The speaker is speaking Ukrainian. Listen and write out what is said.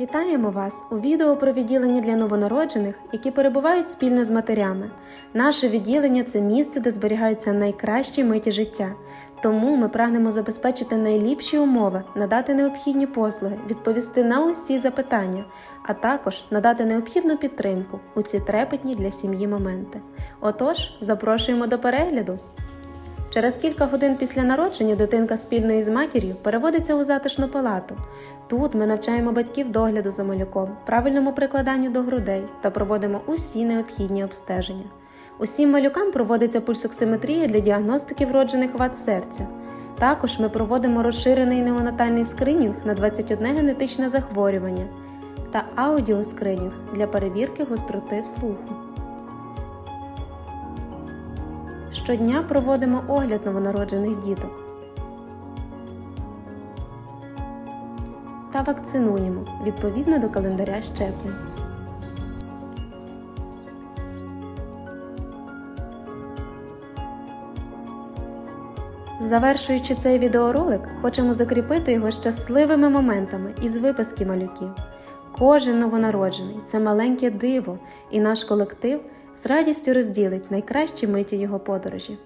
Вітаємо вас у відео про відділення для новонароджених, які перебувають спільно з матерями. Наше відділення це місце, де зберігаються найкращі миті життя. Тому ми прагнемо забезпечити найліпші умови, надати необхідні послуги, відповісти на усі запитання, а також надати необхідну підтримку у ці трепетні для сім'ї моменти. Отож, запрошуємо до перегляду. Через кілька годин після народження дитинка спільно із матір'ю переводиться у затишну палату. Тут ми навчаємо батьків догляду за малюком, правильному прикладанню до грудей та проводимо усі необхідні обстеження. Усім малюкам проводиться пульсоксиметрія для діагностики вроджених вад серця. Також ми проводимо розширений неонатальний скринінг на 21 генетичне захворювання та аудіоскринінг для перевірки гостроти слуху. Щодня проводимо огляд новонароджених діток та вакцинуємо відповідно до календаря щеплень. Завершуючи цей відеоролик, хочемо закріпити його щасливими моментами із виписки малюків. Кожен новонароджений це маленьке диво, і наш колектив з радістю розділить найкращі миті його подорожі.